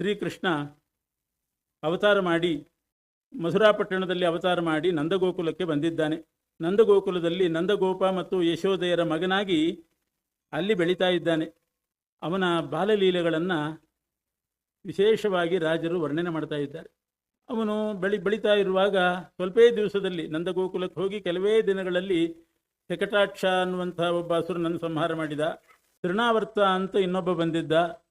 ಶ್ರೀಕೃಷ್ಣ ಅವತಾರ ಮಾಡಿ ಮಧುರಾಪಟ್ಟಣದಲ್ಲಿ ಅವತಾರ ಮಾಡಿ ನಂದಗೋಕುಲಕ್ಕೆ ಬಂದಿದ್ದಾನೆ. ನಂದಗೋಕುಲದಲ್ಲಿ ನಂದಗೋಪ ಮತ್ತು ಯಶೋದೆಯರ ಮಗನಾಗಿ ಅಲ್ಲಿ ಬೆಳೀತಾ ಇದ್ದಾನೆ. ಅವನ ಬಾಲಲೀಲೆಗಳನ್ನು ವಿಶೇಷವಾಗಿ ರಾಜರು ವರ್ಣನೆ ಮಾಡ್ತಾ ಇದ್ದಾರೆ. ಅವನು ಬೆಳಿ, ಬೆಳೀತಾ ಇರುವಾಗ ಸ್ವಲ್ಪೇ ದಿವಸದಲ್ಲಿ ನಂದಗೋಕುಲಕ್ಕೆ ಹೋಗಿ ಕೆಲವೇ ದಿನಗಳಲ್ಲಿ ಶಕಟಾಕ್ಷ ಅನ್ನುವಂಥ ಒಬ್ಬ ಅಸುರನನ್ನು ಸಂಹಾರ ಮಾಡಿದ. ತೃಣಾವರ್ತ ಅಂತ ಇನ್ನೊಬ್ಬ ಬಂದಿದ್ದ.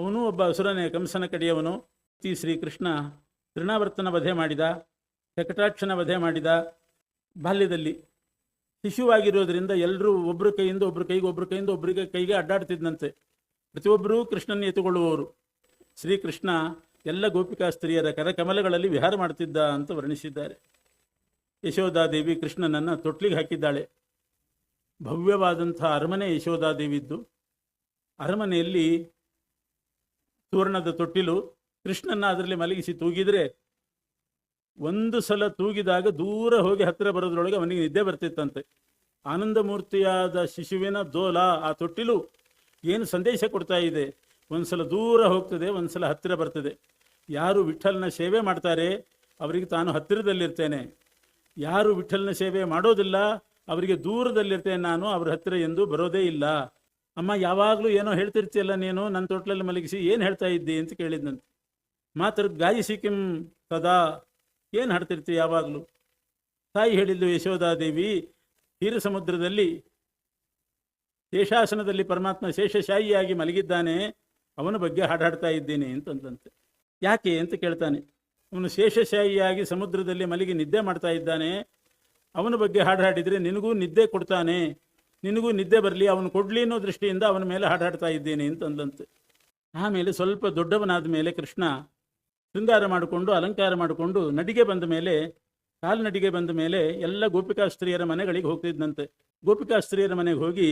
ಅವನು ಒಬ್ಬ ಅಸುರನೇ ಕಂಸನ ಕಡೆಯವನು. ಶ್ರೀ ಶ್ರೀಕೃಷ್ಣ ತೃಣಾವರ್ತನ ವಧೆ ಮಾಡಿದ, ಶಕಟಾಕ್ಷನ ವಧೆ ಮಾಡಿದ ಬಾಲ್ಯದಲ್ಲಿ ಶಿಶುವಾಗಿರೋದ್ರಿಂದ ಎಲ್ಲರೂ ಒಬ್ಬರ ಕೈಯಿಂದ ಒಬ್ಬರ ಕೈಗೆ ಒಬ್ಬರ ಕೈಯಿಂದ ಒಬ್ಬರಿಗೆ ಕೈಗೆ ಅಡ್ಡಾಡ್ತಿದ್ದಂತೆ ಪ್ರತಿಯೊಬ್ಬರೂ ಕೃಷ್ಣನ ಎತ್ತುಕೊಳ್ಳುವವರು. ಶ್ರೀಕೃಷ್ಣ ಎಲ್ಲ ಗೋಪಿಕಾ ಸ್ತ್ರೀಯರ ಕರಕಮಲಗಳಲ್ಲಿ ವಿಹಾರ ಮಾಡ್ತಿದ್ದ ಅಂತ ವರ್ಣಿಸಿದ್ದಾರೆ. ಯಶೋಧಾದೇವಿ ಕೃಷ್ಣನನ್ನು ತೊಟ್ಲಿಗೆ ಹಾಕಿದ್ದಾಳೆ. ಭವ್ಯವಾದಂಥ ಅರಮನೆ ಯಶೋಧಾದೇವಿದ್ದು ಅರಮನೆಯಲ್ಲಿ ಸುವರ್ಣದ ತೊಟ್ಟಿಲು ಕೃಷ್ಣನ ಅದರಲ್ಲಿ ಮಲಗಿಸಿ ತೂಗಿದರೆ ಒಂದು ಸಲ ತೂಗಿದಾಗ ದೂರ ಹೋಗಿ ಹತ್ತಿರ ಬರೋದ್ರೊಳಗೆ ಅವನಿಗೆ ನಿದ್ದೆ ಬರ್ತಿತ್ತಂತೆ. ಆನಂದಮೂರ್ತಿಯಾದ ಶಿಶುವಿನ ದೋಲ ಆ ತೊಟ್ಟಿಲು ಏನು ಸಂದೇಶ ಕೊಡ್ತಾ ಇದೆ? ಒಂದ್ಸಲ ದೂರ ಹೋಗ್ತದೆ, ಒಂದ್ಸಲ ಹತ್ತಿರ ಬರ್ತದೆ. ಯಾರು ವಿಠಲನ ಸೇವೆ ಮಾಡ್ತಾರೆ? ಅವರಿಗೆ ತಾನು ಹತ್ತಿರದಲ್ಲಿರ್ತೇನೆ. ಯಾರು ವಿಠಲನ ಸೇವೆ ಮಾಡೋದಿಲ್ಲ, ಅವರಿಗೆ ದೂರದಲ್ಲಿರ್ತೇನೆ ನಾನು, ಅವ್ರ ಹತ್ತಿರ ಎಂದು ಬರೋದೇ ಇಲ್ಲ. ಅಮ್ಮ, ಯಾವಾಗಲೂ ಏನೋ ಹೇಳ್ತಿರ್ತೀಯಲ್ಲ ನೀನು ನನ್ನ ತೋಟಲಲ್ಲಿ ಮಲಗಿಸಿ ಏನು ಹೇಳ್ತಾ ಇದ್ದಿ ಅಂತ ಕೇಳಿದ್ನಂತೆ. ಮಾತ್ರ ಗಾಯಿ ಸಿಕ್ಕಿಂ ಸದಾ, ಏನು ಹಾಡ್ತಿರ್ತೀವಿ ಯಾವಾಗಲೂ? ತಾಯಿ ಹೇಳಿದ್ದು ಯಶೋಧಾದೇವಿ ಹೀರ ಸಮುದ್ರದಲ್ಲಿ ಶೇಷಾಸನದಲ್ಲಿ ಪರಮಾತ್ಮ ಶೇಷಶಾಹಿಯಾಗಿ ಮಲಗಿದ್ದಾನೆ, ಅವನ ಬಗ್ಗೆ ಹಾಡಾಡ್ತಾ ಇದ್ದೀನಿ ಅಂತಂದಂತೆ ಯಾಕೆ ಅಂತ ಕೇಳ್ತಾನೆ. ಅವನು ಶೇಷಶಾಹಿಯಾಗಿ ಸಮುದ್ರದಲ್ಲಿ ಮಲಗಿ ನಿದ್ದೆ ಮಾಡ್ತಾ ಇದ್ದಾನೆ, ಅವನ ಬಗ್ಗೆ ಹಾಡು ಹಾಡಿದರೆ ನಿನಗೂ ನಿದ್ದೆ ಕೊಡ್ತಾನೆ ನಿನಗೂ ನಿದ್ದೆ ಬರಲಿ, ಅವನು ಕೊಡಲಿ ಅನ್ನೋ ದೃಷ್ಟಿಯಿಂದ ಅವನ ಮೇಲೆ ಹಾಡಾಡ್ತಾ ಇದ್ದೇನೆ ಅಂತಂದಂತೆ. ಆಮೇಲೆ ಸ್ವಲ್ಪ ದೊಡ್ಡವನಾದ ಮೇಲೆ ಕೃಷ್ಣ ಶೃಂಗಾರ ಮಾಡಿಕೊಂಡು, ಅಲಂಕಾರ ಮಾಡಿಕೊಂಡು ನಡಿಗೆ ಬಂದ ಮೇಲೆ ಕಾಲ್ನಡಿಗೆ ಬಂದ ಮೇಲೆ ಎಲ್ಲ ಗೋಪಿಕಾ ಸ್ತ್ರೀಯರ ಮನೆಗಳಿಗೆ ಹೋಗ್ತಿದ್ದಂತೆ ಗೋಪಿಕಾ ಸ್ತ್ರೀಯರ ಮನೆಗೆ ಹೋಗಿ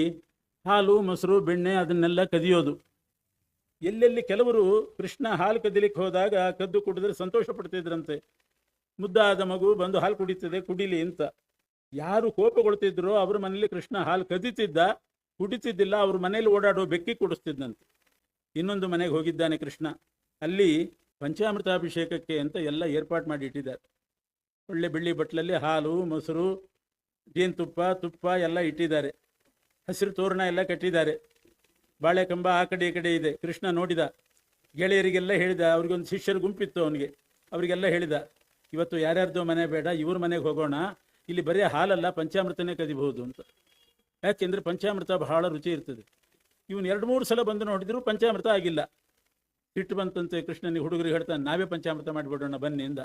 ಹಾಲು, ಮೊಸರು, ಬೆಣ್ಣೆ ಅದನ್ನೆಲ್ಲ ಕದಿಯೋದು. ಎಲ್ಲೆಲ್ಲಿ ಕೆಲವರು ಕೃಷ್ಣ ಹಾಲು ಕದಿಲಿಕ್ಕೆ ಹೋದಾಗ ಕದ್ದು ಕುಡಿದ್ರೆ ಸಂತೋಷ ಪಡ್ತಿದ್ರಂತೆ. ಮುದ್ದಾದ ಮಗು ಬಂದು ಹಾಲು ಕುಡಿತದೆ, ಕುಡಿಲಿ ಅಂತ. ಯಾರು ಕೋಪಗೊಳ್ತಿದ್ರು ಅವ್ರ ಮನೇಲಿ ಕೃಷ್ಣ ಹಾಲು ಕದಿತಿದ್ದ, ಕುಡಿತಿದ್ದಿಲ್ಲ, ಅವ್ರ ಮನೇಲಿ ಓಡಾಡೋ ಬೆಕ್ಕಿ ಕುಡಿಸ್ತಿದ್ದಂತೆ ಇನ್ನೊಂದು ಮನೆಗೆ ಹೋಗಿದ್ದಾನೆ ಕೃಷ್ಣ. ಅಲ್ಲಿ ಪಂಚಾಮೃತಾಭಿಷೇಕಕ್ಕೆ ಅಂತ ಎಲ್ಲ ಏರ್ಪಾಡು ಮಾಡಿ ಇಟ್ಟಿದ್ದಾರೆ. ಒಳ್ಳೆ ಬೆಳ್ಳಿ ಬಟ್ಲಲ್ಲಿ ಹಾಲು, ಮೊಸರು ಜೇನುತುಪ್ಪ ತುಪ್ಪ ಎಲ್ಲ ಇಟ್ಟಿದ್ದಾರೆ. ಹಸಿರು ತೋರಣ ಎಲ್ಲ ಕಟ್ಟಿದ್ದಾರೆ. ಬಾಳೆಕಂಬ ಆ ಕಡೆ ಈ ಕಡೆ ಇದೆ. ಕೃಷ್ಣ ನೋಡಿದ, ಗೆಳೆಯರಿಗೆಲ್ಲ ಹೇಳಿದ, ಅವ್ರಿಗೊಂದು ಶಿಷ್ಯರ ಗುಂಪಿತ್ತು ಅವನಿಗೆ. ಅವರಿಗೆಲ್ಲ ಹೇಳಿದ, ಇವತ್ತು ಯಾರ್ಯಾರ್ದೋ ಮನೆ ಬೇಡ, ಇವ್ರ ಮನೆಗೆ ಹೋಗೋಣ. ಇಲ್ಲಿ ಬರೀ ಹಾಲಲ್ಲ, ಪಂಚಾಮೃತನೇ ಕದಿಬಹುದು ಅಂತ. ಯಾಕೆಂದರೆ ಪಂಚಾಮೃತ ಬಹಳ ರುಚಿ ಇರ್ತದೆ. ಇವನು ಎರಡು ಮೂರು ಸಲ ಬಂದು ನೋಡಿದ್ರು ಪಂಚಾಮೃತ ಆಗಿಲ್ಲ. ಹಿಟ್ಟು ಬಂತಂತೆ, ಕೃಷ್ಣನಿಗೆ ಹುಡುಗರಿಗೆ ಹೇಳ್ತಾನೆ, ನಾವೇ ಪಂಚಾಮೃತ ಮಾಡಿಬಿಡೋಣ, ಬನ್ನಿ ಅಂದ.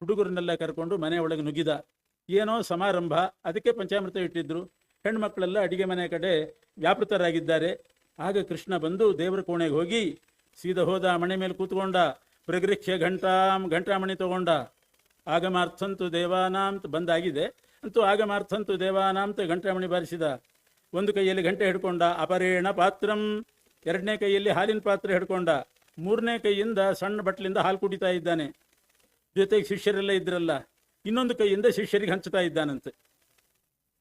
ಹುಡುಗರನ್ನೆಲ್ಲ ಕರ್ಕೊಂಡು ಮನೆ ಒಳಗೆ ನುಗ್ಗಿದ. ಏನೋ ಸಮಾರಂಭ, ಅದಕ್ಕೆ ಪಂಚಾಮೃತ ಇಟ್ಟಿದ್ರು. ಹೆಣ್ಮಕ್ಳೆಲ್ಲ ಅಡಿಗೆ ಮನೆ ಕಡೆ ವ್ಯಾಪೃತರಾಗಿದ್ದಾರೆ. ಆಗ ಕೃಷ್ಣ ಬಂದು ದೇವರ ಕೋಣೆಗೆ ಹೋಗಿ, ಸೀದಾ ಹೋದ ಮಣೆ ಮೇಲೆ ಕೂತ್ಕೊಂಡ ಪ್ರಗೃಕ್ಷೆ ಘಂಟಾಮ್ ಘಂಟಾಮಣಿ ತಗೊಂಡ. ಆಗಮಾರ್ಥಂತು ದೇವಾನಾಂತ ಬಂದಾಗಿದೆ. ಅಂತೂ ಆಗಮಾರ್ಥಂತು ದೇವಾನಾಂತ ಗಂಟೆಮಣಿ ಬಾರಿಸಿದ. ಒಂದು ಕೈಯಲ್ಲಿ ಗಂಟೆ ಹಿಡ್ಕೊಂಡ ಅಪರೇಣ ಪಾತ್ರಂ, ಎರಡನೇ ಕೈಯಲ್ಲಿ ಹಾಲಿನ ಪಾತ್ರೆ ಹಿಡ್ಕೊಂಡ, ಮೂರನೇ ಕೈಯಿಂದ ಸಣ್ಣ ಬಟ್ಲಿಂದ ಹಾಲು ಕುಡಿತಾ ಇದ್ದಾನೆ. ಜೊತೆಗೆ ಶಿಷ್ಯರೆಲ್ಲ ಇದ್ರಲ್ಲ, ಇನ್ನೊಂದು ಕೈಯಿಂದ ಶಿಷ್ಯರಿಗೆ ಹಂಚ್ತಾ ಇದ್ದಾನಂತೆ.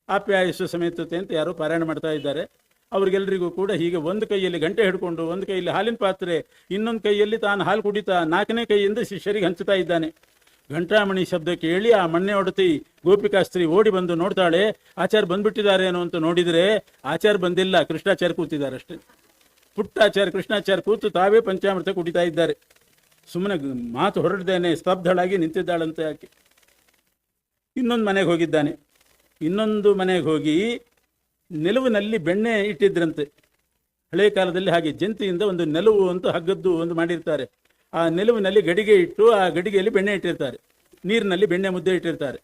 ಆಪ್ಯಾಯಸ್ಸು ಸಮೇತತೆ ಅಂತ ಯಾರೋ ಪಾರಾಯಣ ಮಾಡ್ತಾ ಇದ್ದಾರೆ. ಅವ್ರಿಗೆಲ್ಲರಿಗೂ ಕೂಡ ಹೀಗೆ ಒಂದು ಕೈಯಲ್ಲಿ ಗಂಟೆ ಹಿಡ್ಕೊಂಡು, ಒಂದು ಕೈಯಲ್ಲಿ ಹಾಲಿನ ಪಾತ್ರೆ, ಇನ್ನೊಂದು ಕೈಯಲ್ಲಿ ತಾನು ಹಾಲು ಕುಡಿತಾ ನಾಲ್ಕನೇ ಕೈಯಿಂದ ಶಿಷ್ಯರಿಗೆ ಹಂಚುತ್ತಾ ಇದ್ದಾನೆ. ಘಂಟಾಮಣಿ ಶಬ್ದ ಕೇಳಿ ಆ ಮಣ್ಣೆ ಹೊಡೆತಿ. ಗೋಪಿಕಾ ಸ್ತ್ರೀ ಓಡಿ ಬಂದು ನೋಡ್ತಾಳೆ. ಆಚಾರ ಬಂದ್ಬಿಟ್ಟಿದ್ದಾರೇನೋ ಅಂತ ನೋಡಿದರೆ ಆಚಾರ ಬಂದಿಲ್ಲ. ಕೃಷ್ಣಾಚಾರ್ಯ ಕೂತಿದ್ದಾರೆ ಅಷ್ಟೇ ಪುಟ್ಟಾಚಾರ್ಯ ಕೃಷ್ಣಾಚಾರ್ಯ ಕೂತು ತಾವೇ ಪಂಚಾಮೃತ ಕುಡಿತಾ ಇದ್ದಾರೆ. ಸುಮ್ಮನೆ ಮಾತು ಹೊರಡ್ದೇನೆ, ಸ್ತಬ್ಧಳಾಗಿ ನಿಂತಿದ್ದಾಳಂತೆ ಆಕೆ. ಇನ್ನೊಂದು ಮನೆಗೆ ಹೋಗಿದ್ದಾನೆ. ಇನ್ನೊಂದು ಮನೆಗೆ ಹೋಗಿ ನೆಲುವಿನಲ್ಲಿ ಬೆಣ್ಣೆ ಇಟ್ಟಿದ್ರಂತೆ. ಹಳೆ ಕಾಲದಲ್ಲಿ ಹಾಗೆ ಜಂತಿಯಿಂದ ಒಂದು ನೆಲುವು ಅಂತ ಹಗ್ಗದ್ದು ಒಂದು ಮಾಡಿರ್ತಾರೆ. ಆ ನೆಲುವಿನಲ್ಲಿ ಗಡಿಗೆ ಇಟ್ಟು ಆ ಗಡಿಗೆಯಲ್ಲಿ ಬೆಣ್ಣೆ ಇಟ್ಟಿರ್ತಾರೆ. ನೀರಿನಲ್ಲಿ ಬೆಣ್ಣೆ ಮುದ್ದೆ ಇಟ್ಟಿರ್ತಾರೆ.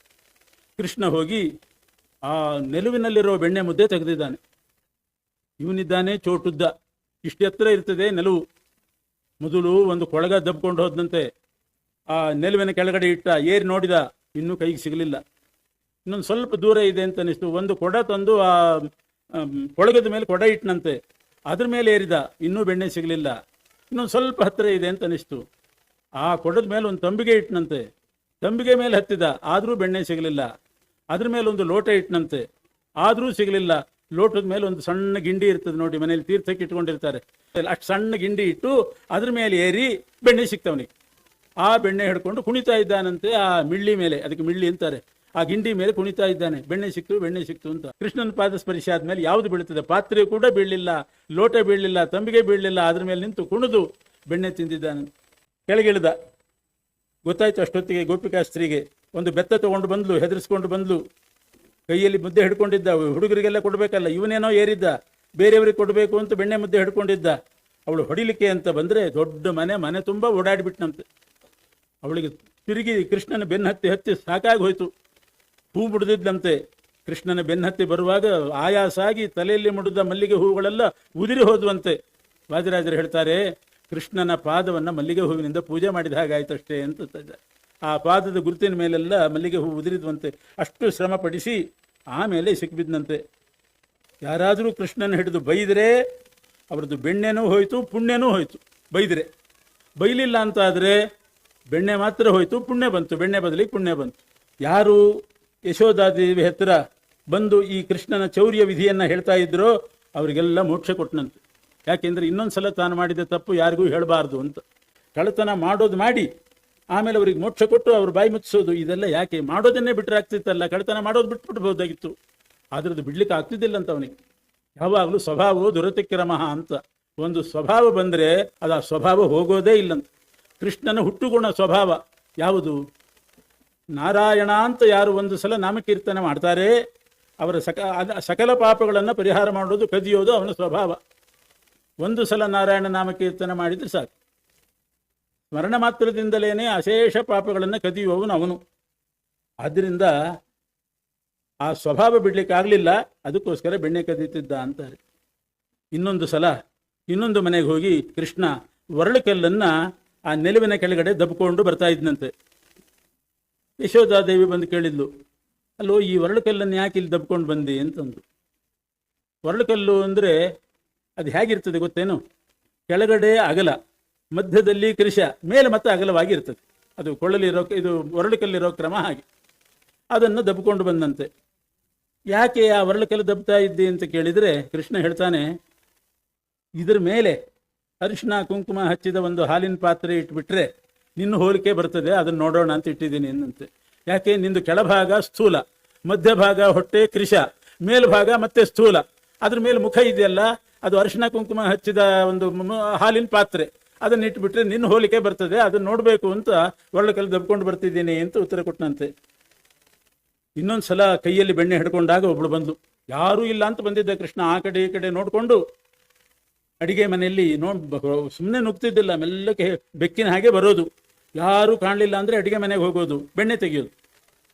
ಕೃಷ್ಣ ಹೋಗಿ ಆ ನೆಲುವಿನಲ್ಲಿರೋ ಬೆಣ್ಣೆ ಮುದ್ದೆ ತೆಗೆದಿದ್ದಾನೆ. ಇವನಿದ್ದಾನೆ ಚೋಟುದ್ದ. ಇಷ್ಟೆತ್ತರ ಇರ್ತದೆ ನೆಲವು. ಮೊದಲು ಒಂದು ಕೊಳಗ ದಬ್ಕೊಂಡು ಹೋದಂತೆ ಆ ನೆಲುವಿನ ಕೆಳಗಡೆ ಇಟ್ಟ ಏರಿ ನೋಡಿದ ಇನ್ನೂ ಕೈಗೆ ಸಿಗಲಿಲ್ಲ. ಇನ್ನೊಂದು ಸ್ವಲ್ಪ ದೂರ ಇದೆ ಅಂತ ಅನಿಸ್ತು. ಒಂದು ಕೊಡ ತಂದು ಆ ಕೊಳಗದ ಮೇಲೆ ಕೊಡ ಇಟ್ಟನಂತೆ ಅದ್ರ ಮೇಲೆ ಏರಿದ. ಇನ್ನೂ ಬೆಣ್ಣೆ ಸಿಗಲಿಲ್ಲ. ಇನ್ನೊಂದು ಸ್ವಲ್ಪ ಹತ್ತಿರ ಇದೆ ಅಂತ ಅನಿಸ್ತು. ಆ ಕೊಡದ ಮೇಲೆ ಒಂದು ತಂಬಿಗೆ ಇಟ್ಟನಂತೆ ತಂಬಿಗೆ ಮೇಲೆ ಹತ್ತಿದ, ಆದರೂ ಬೆಣ್ಣೆ ಸಿಗಲಿಲ್ಲ. ಅದ್ರ ಮೇಲೆ ಒಂದು ಲೋಟ ಇಟ್ಟನಂತೆ ಆದರೂ ಸಿಗಲಿಲ್ಲ. ಲೋಟದ ಮೇಲೆ ಒಂದು ಸಣ್ಣ ಗಿಂಡಿ ಇರ್ತದೆ ನೋಡಿ, ಮನೇಲಿ ತೀರ್ಥಕ್ಕೆ ಇಟ್ಕೊಂಡಿರ್ತಾರೆ. ಅಷ್ಟು ಸಣ್ಣ ಗಿಂಡಿ ಇಟ್ಟು ಅದ್ರ ಮೇಲೆ ಏರಿ ಬೆಣ್ಣೆ ಸಿಗ್ತವನಿಗೆ. ಆ ಬೆಣ್ಣೆ ಹಿಡ್ಕೊಂಡು ಕುಣಿತಾ ಇದ್ದಾನಂತೆ, ಆ ಮಿಳ್ಳಿ ಮೇಲೆ, ಅದಕ್ಕೆ ಮಿಳ್ಳಿ ಅಂತಾರೆ. ಆ ಗಿಂಡಿ ಮೇಲೆ ಕುಣಿತಾ ಇದ್ದಾನೆ. ಬೆಣ್ಣೆ ಸಿಕ್ತು ಬೆಣ್ಣೆ ಸಿಕ್ತು ಅಂತ. ಕೃಷ್ಣನ ಪಾದ ಸ್ಪರ್ಶ ಆದ್ಮೇಲೆ ಯಾವುದು ಬೀಳುತ್ತದೆ ಪಾತ್ರೆ ಕೂಡ ಬೀಳಲಿಲ್ಲ, ಲೋಟ ಬೀಳಲಿಲ್ಲ, ತಂಬಿಗೆ ಬೀಳಲಿಲ್ಲ ಅದ್ರ ಮೇಲೆ ನಿಂತು ಕುಣಿದು ಬೆಣ್ಣೆ ತಿಂದಿದ್ದಾನೆ. ಕೆಳಗಿಳಿದ ಗೊತ್ತಾಯ್ತು ಅಷ್ಟೊತ್ತಿಗೆ ಗೋಪಿಕಾಸ್ತ್ರೀಗೆ ಒಂದು ಬೆತ್ತ ತಗೊಂಡು ಬಂದ್ಲು, ಹೆದರ್ಸ್ಕೊಂಡು ಬಂದ್ಲು. ಕೈಯಲ್ಲಿ ಮುದ್ದೆ ಹಿಡ್ಕೊಂಡಿದ್ದ. ಹುಡುಗರಿಗೆಲ್ಲ ಕೊಡಬೇಕಲ್ಲ, ಇವನೇನೋ ಏರಿದ್ದ. ಬೇರೆಯವರಿಗೆ ಕೊಡಬೇಕು ಅಂತ ಬೆಣ್ಣೆ ಮುದ್ದೆ ಹಿಡ್ಕೊಂಡಿದ್ದ. ಅವಳು ಹೊಡಿಲಿಕ್ಕೆ ಅಂತ ಬಂದರೆ ದೊಡ್ಡ ಮನೆ ಮನೆ ತುಂಬ ಓಡಾಡಿಬಿಟ್ನಂತೆ. ಅವಳಿಗೆ ತಿರುಗಿ ಕೃಷ್ಣನ ಬೆನ್ನ ಹತ್ತಿ ಹತ್ತಿ ಸಾಕಾಗಿ ಹೋಯ್ತು. ಹೂ ಬಿಡದಿದ್ದಂತೆ. ಕೃಷ್ಣನ ಬೆನ್ನತ್ತಿ ಬರುವಾಗ ಆಯಾಸಾಗಿ ತಲೆಯಲ್ಲಿ ಮುಡಿದ ಮಲ್ಲಿಗೆ ಹೂಗಳೆಲ್ಲ ಉದಿರಿ ಹೋದ್ವಂತೆ. ವಾದಿರಾಜರು ಹೇಳ್ತಾರೆ, ಕೃಷ್ಣನ ಪಾದವನ್ನು ಮಲ್ಲಿಗೆ ಹೂವಿನಿಂದ ಪೂಜೆ ಮಾಡಿದ ಹಾಗಾಯ್ತಷ್ಟೇ ಅಂತ. ಆ ಪಾದದ ಗುರುತಿನ ಮೇಲೆಲ್ಲ ಮಲ್ಲಿಗೆ ಹೂ ಉದುರಿದ್ವಂತೆ. ಅಷ್ಟು ಶ್ರಮ ಪಡಿಸಿ ಆಮೇಲೆ ಸಿಕ್ಕಿಬಿದ್ದಂತೆ ಯಾರಾದರೂ ಕೃಷ್ಣನ ಹಿಡಿದು ಬೈದರೆ ಅವ್ರದ್ದು ಬೆಣ್ಣೆನೂ ಹೋಯಿತು, ಪುಣ್ಯನೂ ಹೋಯಿತು. ಬೈದರೆ. ಬೈಲಿಲ್ಲ ಅಂತ ಆದರೆ ಬೆಣ್ಣೆ ಮಾತ್ರ ಹೋಯಿತು, ಪುಣ್ಯ ಬಂತು. ಬೆಣ್ಣೆ ಬದಲಿಗೆ ಪುಣ್ಯ ಬಂತು. ಯಾರು ಯಶೋಧಾದೇವಿ ಹತ್ತಿರ ಬಂದು ಈ ಕೃಷ್ಣನ ಚೌರ್ಯ ವಿಧಿಯನ್ನು ಹೇಳ್ತಾ ಇದ್ರು, ಅವರಿಗೆಲ್ಲ ಮೋಕ್ಷ ಕೊಟ್ಟನಂತೆ ಯಾಕೆಂದರೆ ಇನ್ನೊಂದು ಸಲ ತಾನು ಮಾಡಿದ ತಪ್ಪು ಯಾರಿಗೂ ಹೇಳಬಾರ್ದು ಅಂತ. ಕಳ್ಳತನ ಮಾಡೋದು ಮಾಡಿ, ಆಮೇಲೆ ಅವ್ರಿಗೆ ಮೋಕ್ಷ ಕೊಟ್ಟು ಅವ್ರ ಬಾಯಿ ಮುಚ್ಚಿಸೋದು, ಇದೆಲ್ಲ ಯಾಕೆ? ಮಾಡೋದನ್ನೇ ಬಿಟ್ಟರೆ ಆಗ್ತಿತ್ತಲ್ಲ, ಕಳ್ಳತನ ಮಾಡೋದು ಬಿಟ್ಬಿಡ್ಬೋದಾಗಿತ್ತು. ಅದ್ರದ್ದು ಬಿಡ್ಲಿಕ್ಕೆ ಆಗ್ತಿದ್ದಿಲ್ಲ ಅಂತ ಅವನಿಗೆ. ಯಾವಾಗಲೂ ಸ್ವಭಾವವು ದುರತಿಕ್ರಮಃ ಅಂತ. ಒಂದು ಸ್ವಭಾವ ಬಂದರೆ ಅದು ಆ ಸ್ವಭಾವ ಹೋಗೋದೇ ಇಲ್ಲಂತ. ಕೃಷ್ಣನ ಹುಟ್ಟುಗುಣ ಸ್ವಭಾವ ಯಾವುದು? ನಾರಾಯಣ ಅಂತ ಯಾರು ಒಂದು ಸಲ ನಾಮಕೀರ್ತನೆ ಮಾಡ್ತಾರೆ, ಅವರ ಸಕ ಸಕಲ ಪಾಪಗಳನ್ನು ಪರಿಹಾರ ಮಾಡೋದು ಕದಿಯೋದು ಅವನ ಸ್ವಭಾವ. ಒಂದು ಸಲ ನಾರಾಯಣ ನಾಮಕೀರ್ತನೆ ಮಾಡಿದರೆ ಸಾಕು. ಸ್ಮರಣ ಮಾತ್ರದಿಂದಲೇ ಅಶೇಷ ಪಾಪಗಳನ್ನು ಕದಿಯುವವನು ಅವನು. ಆದ್ದರಿಂದ ಆ ಸ್ವಭಾವ ಬಿಡ್ಲಿಕ್ಕೆ ಆಗಲಿಲ್ಲ ಅದಕ್ಕೋಸ್ಕರ ಬೆಣ್ಣೆ ಕದೀತಿದ್ದ ಅಂತಾರೆ. ಇನ್ನೊಂದು ಸಲ ಇನ್ನೊಂದು ಮನೆಗೆ ಹೋಗಿ ಕೃಷ್ಣ ಒರಳುಕಲ್ಲನ್ನು ಆ ನೆಲುವಿನ ಕೆಳಗಡೆ ದಬ್ಕೊಂಡು ಬರ್ತಾ ಇದ್ನಂತೆ. ಯಶೋಧಾದೇವಿ ಬಂದು ಕೇಳಿದ್ಲು, ಅಲ್ಲೋ, ಈ ಒರಳುಕಲ್ಲನ್ನು ಯಾಕೆ ಇಲ್ಲಿ ದಬ್ಕೊಂಡು ಬಂದಿ? ಅಂತಂದು. ಒರಳುಕಲ್ಲು ಅಂದರೆ ಅದು ಹೇಗಿರ್ತದೆ ಗೊತ್ತೇನು? ಕೆಳಗಡೆ ಅಗಲ, ಮಧ್ಯದಲ್ಲಿ ಕೃಷ, ಮೇಲೆ ಮತ್ತೆ ಅಗಲವಾಗಿರ್ತದೆ ಅದು ಕೊಳ್ಳಲಿರೋ, ಇದು ಒರಳುಕಲ್ಲಿರೋ ಕ್ರಮ ಹಾಗೆ. ಅದನ್ನು ದಬ್ಕೊಂಡು ಬಂದಂತೆ. ಯಾಕೆ ಆ ಒರಳುಕಲ್ಲು ದಬ್ತಾ ಇದ್ದಿ ಅಂತ ಕೇಳಿದರೆ ಕೃಷ್ಣ ಹೇಳ್ತಾನೆ, ಇದ್ರ ಮೇಲೆ ಅರಿಶಿನ ಕುಂಕುಮ ಹಚ್ಚಿದ ಒಂದು ಹಾಲಿನ ಪಾತ್ರೆ ಇಟ್ಬಿಟ್ರೆ ನಿನ್ನ ಹೋಲಿಕೆ ಬರ್ತದೆ, ಅದನ್ನು ನೋಡೋಣ ಅಂತ ಇಟ್ಟಿದ್ದೀನಿ ಏನಂತೆ ಯಾಕೆ? ನಿಂದು ಕೆಳಭಾಗ ಸ್ಥೂಲ, ಮಧ್ಯಭಾಗ ಹೊಟ್ಟೆ ಕೃಷ, ಮೇಲ್ಭಾಗ ಮತ್ತೆ ಸ್ಥೂಲ. ಅದ್ರ ಮೇಲೆ ಮುಖ ಇದೆಯಲ್ಲ, ಅದು ಅರಿಶಿನ ಕುಂಕುಮ ಹಚ್ಚಿದ ಒಂದು ಹಾಲಿನ ಪಾತ್ರೆ. ಅದನ್ನ ಇಟ್ಬಿಟ್ರೆ ನಿನ್ನ ಹೋಲಿಕೆ ಬರ್ತದೆ, ಅದನ್ನ ನೋಡಬೇಕು ಅಂತ ಒಳ್ಳೆ ದಬ್ಕೊಂಡು ಬರ್ತಿದ್ದೀನಿ ಅಂತ ಉತ್ತರ ಕೊಟ್ಟನಂತೆ. ಇನ್ನೊಂದು ಸಲ ಕೈಯಲ್ಲಿ ಬೆಣ್ಣೆ ಹಿಡ್ಕೊಂಡಾಗ ಒಬ್ಳು ಬಂದು ಯಾರೂ ಇಲ್ಲ ಅಂತ ಬಂದಿದ್ದ ಕೃಷ್ಣ, ಆ ಕಡೆ ಈ ಕಡೆ ನೋಡಿಕೊಂಡು ಅಡಿಗೆ ಮನೆಯಲ್ಲಿ ನೋಡ್ ಸುಮ್ಮನೆ ನುಗ್ತಿದ್ದಿಲ್ಲ, ಮೆಲ್ಲಕ್ಕೆ ಬೆಕ್ಕಿನ ಹಾಗೆ ಬರೋದು. ಯಾರೂ ಕಾಣಲಿಲ್ಲ ಅಂದರೆ ಅಡಿಗೆ ಮನೆಗೆ ಹೋಗೋದು, ಬೆಣ್ಣೆ ತೆಗೆಯೋದು.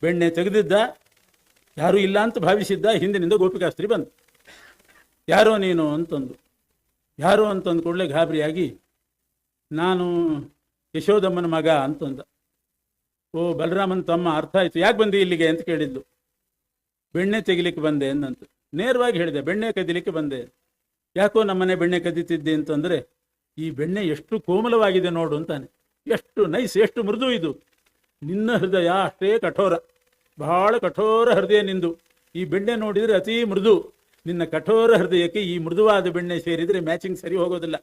ಬೆಣ್ಣೆ ತೆಗೆದಿದ್ದ, ಯಾರೂ ಇಲ್ಲ ಅಂತ ಭಾವಿಸಿದ್ದ ಹಿಂದಿನಿಂದ ಗೋಪಿಕಾಸ್ತ್ರಿ ಬಂದು. ಯಾರೋ ನೀನು ಅಂತಂದು. ಯಾರೋ ಅಂತಂದು ಕೂಡಲೇ ಗಾಬರಿಯಾಗಿ, ನಾನು ಯಶೋದಮ್ಮನ ಮಗ ಅಂತಂದ. ಓ, ಬಲರಾಮನ್ ತಮ್ಮ, ಅರ್ಥ ಆಯಿತು. ಯಾಕೆ ಬಂದಿ ಇಲ್ಲಿಗೆ? ಅಂತ ಕೇಳಿದ್ದು. ಬೆಣ್ಣೆ ತೆಗಿಲಿಕ್ಕೆ ಬಂದೆ ಅಂದಂತ ನೇರವಾಗಿ ಹೇಳಿದೆ, ಬೆಣ್ಣೆ ಕದಿಲಿಕ್ಕೆ ಬಂದೆ ಯಾಕೋ ನಮ್ಮನೆ ಬೆಣ್ಣೆ ಕದೀತಿದ್ದೆ ಅಂತಂದರೆ, ಈ ಬೆಣ್ಣೆ ಎಷ್ಟು ಕೋಮಲವಾಗಿದೆ ನೋಡು ಅಂತಾನೆ. ಎಷ್ಟು ನೈಸ್, ಎಷ್ಟು ಮೃದು ಇದು. ನಿನ್ನ ಹೃದಯ ಅಷ್ಟೇ ಕಠೋರ. ಬಹಳ ಕಠೋರ ಹೃದಯ ನಿಂದು. ಈ ಬೆಣ್ಣೆ ನೋಡಿದರೆ ಅತಿ ಮೃದು. ನಿನ್ನ ಕಠೋರ ಹೃದಯಕ್ಕೆ ಈ ಮೃದುವಾದ ಬೆಣ್ಣೆ ಸೇರಿದರೆ ಮ್ಯಾಚಿಂಗ್ ಸರಿ ಹೋಗೋದಿಲ್ಲ.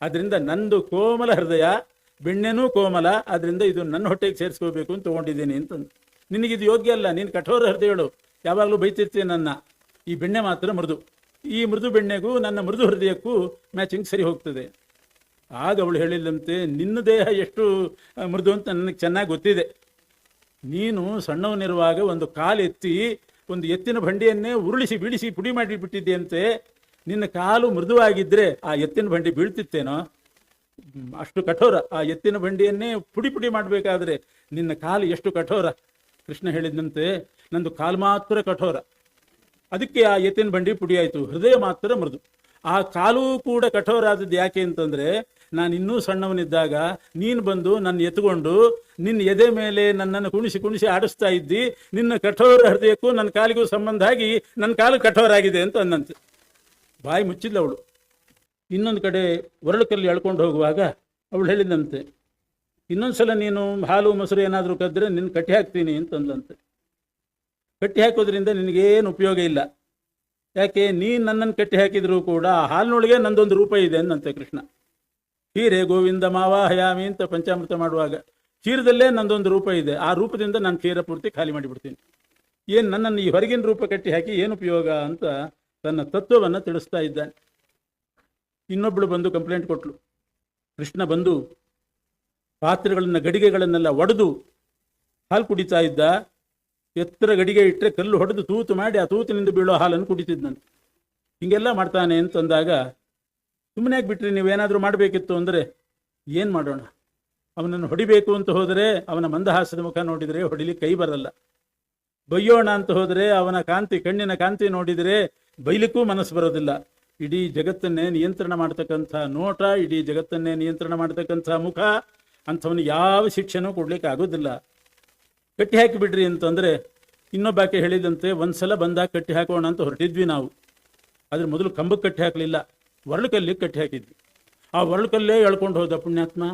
ಅದರಿಂದ ನಂದು ಕೋಮಲ ಹೃದಯ, ಬೆಣ್ಣೆನೂ ಕೋಮಲ ಅದರಿಂದ ಇದು ನನ್ನ ಹೊಟ್ಟೆಗೆ ಸೇರಿಸ್ಕೋಬೇಕು ಅಂತ ತೊಗೊಂಡಿದ್ದೀನಿ ಅಂತಂದು. ನಿನಗಿದು ಯೋಗ್ಯ ಅಲ್ಲ, ನೀನು ಕಠೋರ ಹೃದಯಗಳು ಯಾವಾಗಲೂ ಬೈತಿರ್ತೀಯ ನನ್ನ. ಈ ಬೆಣ್ಣೆ ಮಾತ್ರ ಮೃದು. ಈ ಮೃದು ಬೆಣ್ಣೆಗೂ ನನ್ನ ಮೃದು ಹೃದಯಕ್ಕೂ ಮ್ಯಾಚಿಂಗ್ ಸರಿ ಹೋಗ್ತದೆ. ಆಗ ಅವಳು ಹೇಳಿಲ್ಲಂತೆ ನಿನ್ನ ದೇಹ ಎಷ್ಟು ಮೃದು ಅಂತ ನನಗೆ ಚೆನ್ನಾಗಿ ಗೊತ್ತಿದೆ. ನೀನು ಸಣ್ಣವನಿರುವಾಗ ಒಂದು ಕಾಲು ಎತ್ತಿ ಒಂದು ಎತ್ತಿನ ಬಂಡಿಯನ್ನೇ ಉರುಳಿಸಿ ಬೀಳಿಸಿ ಪುಡಿ ಮಾಡಿಬಿಟ್ಟಿದ್ದೆಯಂತೆ ನಿನ್ನ ಕಾಲು ಮೃದುವಾಗಿದ್ದರೆ ಆ ಎತ್ತಿನ ಬಂಡಿ ಬೀಳ್ತಿತ್ತೇನೋ? ಅಷ್ಟು ಕಠೋರ. ಆ ಎತ್ತಿನ ಬಂಡಿಯನ್ನೇ ಪುಡಿ ಪುಡಿ ಮಾಡಬೇಕಾದ್ರೆ ನಿನ್ನ ಕಾಲು ಎಷ್ಟು ಕಠೋರ? ಕೃಷ್ಣ ಹೇಳಿದಂತೆ, ನಂದು ಕಾಲು ಮಾತ್ರ ಕಠೋರ. ಅದಕ್ಕೆ ಆ ಎತ್ತಿನ ಬಂಡಿ ಪುಡಿ ಆಯಿತು. ಹೃದಯ ಮಾತ್ರ ಮೃದು. ಆ ಕಾಲು ಕೂಡ ಕಠೋರ ಆದದ್ದು ಯಾಕೆ ಅಂತಂದ್ರೆ, ನಾನು ಇನ್ನೂ ಸಣ್ಣವನಿದ್ದಾಗ ನೀನು ಬಂದು ನನ್ನ ಎತ್ಕೊಂಡು, ನಿನ್ನ ಎದೆ ಮೇಲೆ ನನ್ನನ್ನು ಕುಣಿಸಿ ಕುಣಿಸಿ ಆಡಿಸ್ತಾ ಇದ್ದಿ, ನಿನ್ನ ಕಠೋರ ಹೃದಯಕ್ಕೂ ನನ್ನ ಕಾಲಿಗೂ ಸಂಬಂಧ ಆಗಿ ನನ್ನ ಕಾಲು ಕಠೋರ ಆಗಿದೆ ಅಂತ ಅಂದಂತೆ. ಬಾಯಿ ಮುಚ್ಚಿದ್ಲು ಅವಳು. ಇನ್ನೊಂದು ಕಡೆ ಒರಳುಕಲ್ಲಿ ಎಳ್ಕೊಂಡು ಹೋಗುವಾಗ ಅವಳು ಹೇಳಿದಂತೆ ಇನ್ನೊಂದು ಸಲ ನೀನು ಹಾಲು, ಮೊಸರು ಏನಾದರೂ ಕದ್ರೆ ನಿನ್ನ ಕಟ್ಟಿ ಹಾಕ್ತೀನಿ ಅಂತಂದಂತೆ. ಕಟ್ಟಿ ಹಾಕೋದ್ರಿಂದ ನಿನಗೇನು ಉಪಯೋಗ ಇಲ್ಲ. ಯಾಕೆ? ನೀನು ನನ್ನನ್ನು ಕಟ್ಟಿ ಹಾಕಿದರೂ ಕೂಡ ಹಾಲಿನೊಳಗೆ ನಂದೊಂದು ರೂಪ ಇದೆ ಅನ್ನಂತೆ ಕೃಷ್ಣ. ಹೀರೆ ಗೋವಿಂದ ಮಾವಾಹಯಾಮಿ ಅಂತ ಪಂಚಾಮೃತ ಮಾಡುವಾಗ ಕ್ಷೀರದಲ್ಲೇ ನಂದೊಂದು ರೂಪ ಇದೆ. ಆ ರೂಪದಿಂದ ನಾನು ಕ್ಷೀರ ಪೂರ್ತಿ ಖಾಲಿ ಮಾಡಿಬಿಡ್ತೀನಿ. ಏನು ನನ್ನನ್ನು ಈ ಹೊರಗಿನ ರೂಪ ಕಟ್ಟಿ ಹಾಕಿ ಏನು ಉಪಯೋಗ ಅಂತ ತನ್ನ ತತ್ವವನ್ನು ತಿಳಿಸ್ತಾ ಇದ್ದಾನೆ. ಇನ್ನೊಬ್ಬಳು ಬಂದು ಕಂಪ್ಲೇಂಟ್ ಕೊಟ್ಲು. ಕೃಷ್ಣ ಬಂದು ಪಾತ್ರೆಗಳನ್ನು ಗಡಿಗೆಗಳನ್ನೆಲ್ಲ ಒಡೆದು ಹಾಲು ಕುಡಿತಾ ಇದ್ದ. ಎತ್ತರ ಗಡಿಗೆ ಇಟ್ಟರೆ ಕಲ್ಲು ಹೊಡೆದು ತೂತು ಮಾಡಿ ಆ ತೂತಿನಿಂದ ಬೀಳೋ ಹಾಲನ್ನು ಕುಡಿತಿದ್ದಂತೆ ಹಿಂಗೆಲ್ಲ ಮಾಡ್ತಾನೆ ಅಂತಂದಾಗ ಸುಮ್ಮನೆ ಬಿಟ್ರಿ ನೀವೇನಾದರೂ ಮಾಡಬೇಕಿತ್ತು ಅಂದರೆ ಏನು ಮಾಡೋಣ? ಅವನನ್ನು ಹೊಡಿಬೇಕು ಅಂತ ಹೋದರೆ ಅವನ ಮಂದಹಾಸದ ಮುಖ ನೋಡಿದರೆ ಹೊಡಿಲಿ ಕೈ ಬರಲ್ಲ. ಬೈಯೋಣ ಅಂತ ಹೋದರೆ ಅವನ ಕಾಂತಿ, ಕಣ್ಣಿನ ಕಾಂತಿ ನೋಡಿದರೆ ಬೈಲಿಕ್ಕೂ ಮನಸ್ಸು ಬರೋದಿಲ್ಲ. ಇಡೀ ಜಗತ್ತನ್ನೇ ನಿಯಂತ್ರಣ ಮಾಡ್ತಕ್ಕಂಥ ನೋಟ, ಇಡೀ ಜಗತ್ತನ್ನೇ ನಿಯಂತ್ರಣ ಮಾಡ್ತಕ್ಕಂಥ ಮುಖ ಅಂಥವನು ಯಾವ ಶಿಕ್ಷೆನೂ ಕೊಡ್ಲಿಕ್ಕೆ ಆಗೋದಿಲ್ಲ. ಕಟ್ಟಿ ಹಾಕಿ ಬಿಡ್ರಿ ಅಂತಂದರೆ ಇನ್ನೊಬ್ಬಾಕೆ ಹೇಳಿದಂತೆ ಒಂದ್ಸಲ ಬಂದಾಗ ಕಟ್ಟಿ ಹಾಕೋಣ ಅಂತ ಹೊರಟಿದ್ವಿ ನಾವು. ಆದರೆ ಮೊದಲು ಕಂಬಕ್ಕೆ ಕಟ್ಟಿ ಹಾಕಲಿಲ್ಲ. ಒರಳುಕಲ್ಲಿಗೆ ಕಟ್ಟಿ ಹಾಕಿದ್ವಿ. ಆ ಒರಳುಕಲ್ಲೇ ಎಳ್ಕೊಂಡು ಹೋದ ಪುಣ್ಯಾತ್ಮ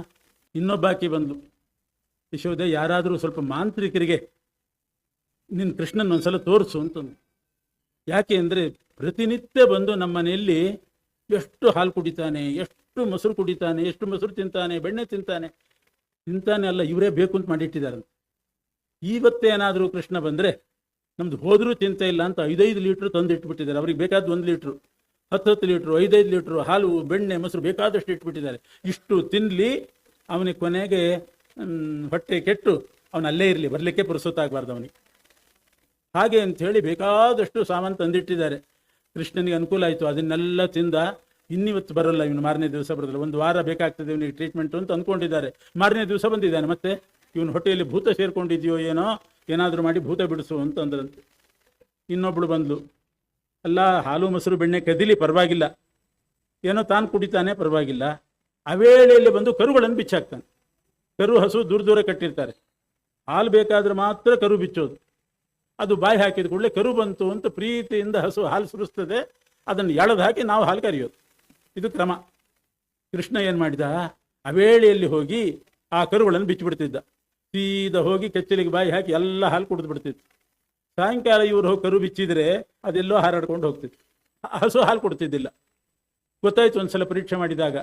ಇನ್ನೊಬ್ಬಾಕಿ ಬಂದು ಯಶೋದೆ ಯಾರಾದರೂ ಸ್ವಲ್ಪ ಮಾಂತ್ರಿಕರಿಗೆ ನಿನ್ನ ಕೃಷ್ಣನ ಒಂದ್ಸಲ ತೋರಿಸು ಅಂತಂದು ಯಾಕೆ ಅಂದರೆ ಪ್ರತಿನಿತ್ಯ ಬಂದು ನಮ್ಮ ಮನೆಯಲ್ಲಿ ಎಷ್ಟು ಹಾಲು ಕುಡಿತಾನೆ, ಎಷ್ಟು ಮೊಸರು ಕುಡಿತಾನೆ, ಎಷ್ಟು ಮೊಸರು ತಿಂತಾನೆ, ಬೆಣ್ಣೆ ತಿಂತಾನೆ ತಿಂತಾನೆ ಅಲ್ಲ, ಇವರೇ ಬೇಕು ಅಂತ ಮಾಡಿಟ್ಟಿದ್ದಾರಂತೆ. ಇವತ್ತೇನಾದರೂ ಕೃಷ್ಣ ಬಂದರೆ ನಮ್ದು ಹೋದರೂ ಚಿಂತೆ ಇಲ್ಲ ಅಂತ ಐದೈದು ಲೀಟ್ರ್ ತಂದು ಇಟ್ಬಿಟ್ಟಿದ್ದಾರೆ ಅವ್ರಿಗೆ ಬೇಕಾದ ಒಂದು ಲೀಟ್ರು, ಹತ್ತು ಹತ್ತು ಲೀಟ್ರು, ಐದೈದು ಲೀಟ್ರು, ಹಾಲು, ಬೆಣ್ಣೆ, ಮೊಸರು ಬೇಕಾದಷ್ಟು ಇಟ್ಬಿಟ್ಟಿದ್ದಾರೆ. ಇಷ್ಟು ತಿನ್ನಲಿ ಅವನಿಗೆ ಕೊನೆಗೆ ಹೊಟ್ಟೆ ಕೆಟ್ಟು ಅವನು ಅಲ್ಲೇ ಇರಲಿ, ಬರಲಿಕ್ಕೆ ಪುರುಸೊತ್ತಾಗಬಾರ್ದು ಅವನಿಗೆ. ಹಾಗೆ ಅಂಥೇಳಿ ಬೇಕಾದಷ್ಟು ಸಾಮಾನು ತಂದಿಟ್ಟಿದ್ದಾರೆ. ಕೃಷ್ಣನಿಗೆ ಅನುಕೂಲ ಆಯಿತು. ಅದನ್ನೆಲ್ಲ ತಿಂದ ಇನ್ನಿವತ್ತು ಬರೋಲ್ಲ ಇವನು ಮಾರನೇ ದಿವಸ ಬರೋದಿಲ್ಲ ಒಂದು ವಾರ ಬೇಕಾಗ್ತದೆ ಇವನಿಗೆ ಟ್ರೀಟ್ಮೆಂಟು ಅಂತ ಅಂದ್ಕೊಂಡಿದ್ದಾರೆ. ಮಾರನೇ ದಿವಸ ಬಂದಿದ್ದಾನೆ ಮತ್ತೆ. ಇವನು ಹೊಟ್ಟೆಯಲ್ಲಿ ಭೂತ ಸೇರ್ಕೊಂಡಿದೆಯೋ ಏನೋ, ಏನಾದರೂ ಮಾಡಿ ಭೂತ ಬಿಡಿಸು ಅಂತಂದ್ರಂತೆ. ಇನ್ನೊಬ್ಬಳು ಬಂದ್ಲು, ಅಲ್ಲ, ಹಾಲು, ಮೊಸರು, ಬೆಣ್ಣೆ ಕದಿಲಿ, ಪರವಾಗಿಲ್ಲ. ಏನೋ ತಾನು ಕುಡಿತಾನೆ, ಪರವಾಗಿಲ್ಲ. ಆ ವೇಳೆಯಲ್ಲಿ ಬಂದು ಕರುಗಳನ್ನು ಬಿಚ್ಚಾಕ್ತಾನೆ. ಕರು, ಹಸು ದೂರ ದೂರ ಕಟ್ಟಿರ್ತಾರೆ. ಹಾಲು ಬೇಕಾದ್ರೆ ಮಾತ್ರ ಕರು ಬಿಚ್ಚೋದು. ಅದು ಬಾಯಿ ಹಾಕಿದ ಕೂಡಲೇ ಕರು ಬಂತು ಅಂತ ಪ್ರೀತಿಯಿಂದ ಹಸು ಹಾಲು ಸುರಿಸ್ತದೆ. ಅದನ್ನು ಎಳೆದು ಹಾಕಿ ನಾವು ಹಾಲು ಕರೆಯೋದು. ಇದು ಕ್ರಮ. ಕೃಷ್ಣ ಏನು ಮಾಡಿದ? ಅವೇಳೆಯಲ್ಲಿ ಹೋಗಿ ಆ ಕರುಗಳನ್ನು ಬಿಚ್ಚಿಬಿಡ್ತಿದ್ದ. ಸೀದಾ ಹೋಗಿ ಕೆಚ್ಚಲಿಗೆ ಬಾಯಿ ಹಾಕಿ ಎಲ್ಲ ಹಾಲು ಕುಡಿದು ಬಿಡ್ತಿತ್ತು. ಸಾಯಂಕಾಲ ಇವರು ಹೋಗಿ ಕರು ಬಿಚ್ಚಿದ್ರೆ ಅದೆಲ್ಲೋ ಹಾರಾಡ್ಕೊಂಡು ಹೋಗ್ತಿತ್ತು. ಹಸು ಹಾಲು ಕೊಡ್ತಿದ್ದಿಲ್ಲ. ಗೊತ್ತಾಯ್ತು ಒಂದ್ಸಲ ಪರೀಕ್ಷೆ ಮಾಡಿದಾಗ,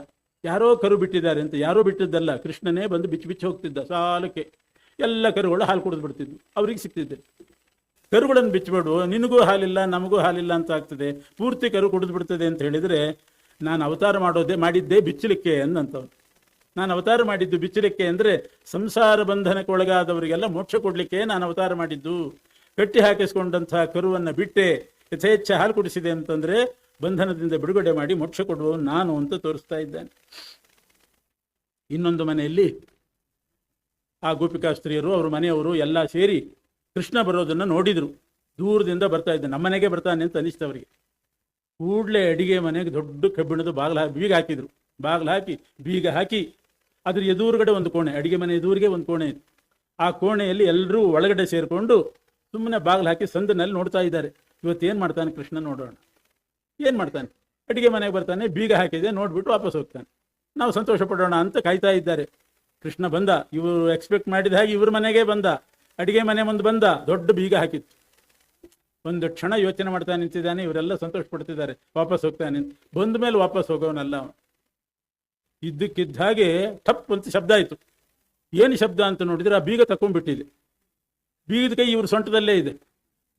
ಯಾರೋ ಕರು ಬಿಟ್ಟಿದ್ದಾರೆ ಅಂತ, ಯಾರೋ ಬಿಟ್ಟಿದ್ದಲ್ಲ, ಕೃಷ್ಣನೇ ಬಂದು ಬಿಚ್ಚಿ ಬಿಚ್ಚಿ ಹೋಗ್ತಿದ್ದ ಸಾಲಕ್ಕೆ. ಎಲ್ಲ ಕರುಗಳು ಹಾಲು ಕುಡಿದು ಬಿಡ್ತಿದ್ವು. ಅವ್ರಿಗೆ ಸಿಗ್ತಿದ್ದೆ. ಕರುಗಳನ್ನು ಬಿಚ್ಚಬೇಡು, ನಿನಗೂ ಹಾಲಿಲ್ಲ, ನಮಗೂ ಹಾಲಿಲ್ಲ ಅಂತ ಆಗ್ತದೆ. ಪೂರ್ತಿ ಕರು ಕುಡಿದು ಬಿಡ್ತದೆ ಅಂತ ಹೇಳಿದರೆ, ನಾನು ಅವತಾರ ಮಾಡೋದೇ, ಮಾಡಿದ್ದೇ ಬಿಚ್ಚಲಿಕ್ಕೆ ಅಂದಂಥವ್ನು ನಾನು ಅವತಾರ ಮಾಡಿದ್ದು ಬಿಚ್ಚಲಿಕ್ಕೆ ಅಂದರೆ ಸಂಸಾರ ಬಂಧನಕ್ಕೆ ಒಳಗಾದವರಿಗೆಲ್ಲ ಮೋಕ್ಷ ಕೊಡಲಿಕ್ಕೆ ನಾನು ಅವತಾರ ಮಾಡಿದ್ದು. ಕಟ್ಟಿ ಹಾಕಿಸ್ಕೊಂಡಂತಹ ಕರುವನ್ನು ಬಿಟ್ಟೆ, ಯಥೇಚ್ಛ ಹಾಲು ಕುಡಿಸಿದೆ ಅಂತಂದರೆ ಬಂಧನದಿಂದ ಬಿಡುಗಡೆ ಮಾಡಿ ಮೋಕ್ಷ ಕೊಡುವ ನಾನು ಅಂತ ತೋರಿಸ್ತಾ ಇದ್ದಾನೆ. ಇನ್ನೊಂದು ಮನೆಯಲ್ಲಿ ಆ ಗೋಪಿಕಾ ಸ್ತ್ರೀಯರು, ಅವ್ರ ಮನೆಯವರು ಎಲ್ಲ ಸೇರಿ ಕೃಷ್ಣ ಬರೋದನ್ನು ನೋಡಿದರು. ದೂರದಿಂದ ಬರ್ತಾ ಇದ್ದ ನಮ್ಮನೆಗೆ ಬರ್ತಾನೆ ಅಂತ ಅನಿಸ್ತು ಅವರಿಗೆ. ಕೂಡಲೇ ಅಡಿಗೆ ಮನೆಗೆ ದೊಡ್ಡ ಕಬ್ಬಿಣದ ಬಾಗಿಲು ಬೀಗ ಹಾಕಿದ್ರು. ಬಾಗಿಲು ಹಾಕಿ, ಬೀಗ ಹಾಕಿ ಅದ್ರ ಎದುರುಗಡೆ ಒಂದು ಕೋಣೆ, ಅಡಿಗೆ ಮನೆ ಎದುರಿಗೆ ಒಂದು ಕೋಣೆ ಇತ್ತು. ಆ ಕೋಣೆಯಲ್ಲಿ ಎಲ್ಲರೂ ಒಳಗಡೆ ಸೇರಿಕೊಂಡು ಸುಮ್ಮನೆ ಬಾಗಿಲು ಹಾಕಿ ಸಂದನಲ್ಲಿ ನೋಡ್ತಾ ಇದ್ದಾರೆ. ಇವತ್ತೇನು ಮಾಡ್ತಾನೆ ಕೃಷ್ಣ ನೋಡೋಣ. ಏನು ಮಾಡ್ತಾನೆ? ಅಡಿಗೆ ಮನೆಗೆ ಬರ್ತಾನೆ, ಬೀಗ ಹಾಕಿದೆ, ನೋಡ್ಬಿಟ್ಟು ವಾಪಸ್ ಹೋಗ್ತಾನೆ. ನಾವು ಸಂತೋಷ ಪಡೋಣ ಅಂತ ಕಾಯ್ತಾ ಇದ್ದಾರೆ. ಕೃಷ್ಣ ಬಂದ, ಇವರು ಎಕ್ಸ್ಪೆಕ್ಟ್ ಮಾಡಿದ ಹಾಗೆ ಇವ್ರ ಮನೆಗೆ ಬಂದ, ಅಡಿಗೆ ಮನೆ ಮುಂದೆ ಬಂದ, ದೊಡ್ಡ ಬೀಗ ಹಾಕಿತ್ತು. ಒಂದು ಕ್ಷಣ ಯೋಚನೆ ಮಾಡ್ತಾ ನಿಂತಿದ್ದಾನೆ, ಇವರೆಲ್ಲ ಸಂತೋಷ ಪಡ್ತಿದ್ದಾರೆ ವಾಪಸ್ ಹೋಗ್ತಾನೆ ಬಂದ ಮೇಲೆ ವಾಪಸ್ ಹೋಗೋನಲ್ಲ ಇದ್ದಕ್ಕಿದ್ದ ಹಾಗೆ ಟಪ್ ಅಂತ ಶಬ್ದ ಆಯಿತು. ಏನು ಶಬ್ದ ಅಂತ ನೋಡಿದ್ರೆ ಆ ಬೀಗ ತಕೊಂಡ್ಬಿಟ್ಟಿದೆ ಬೀಗದ ಕೈ ಇವ್ರ ಸೊಂಟದಲ್ಲೇ ಇದೆ.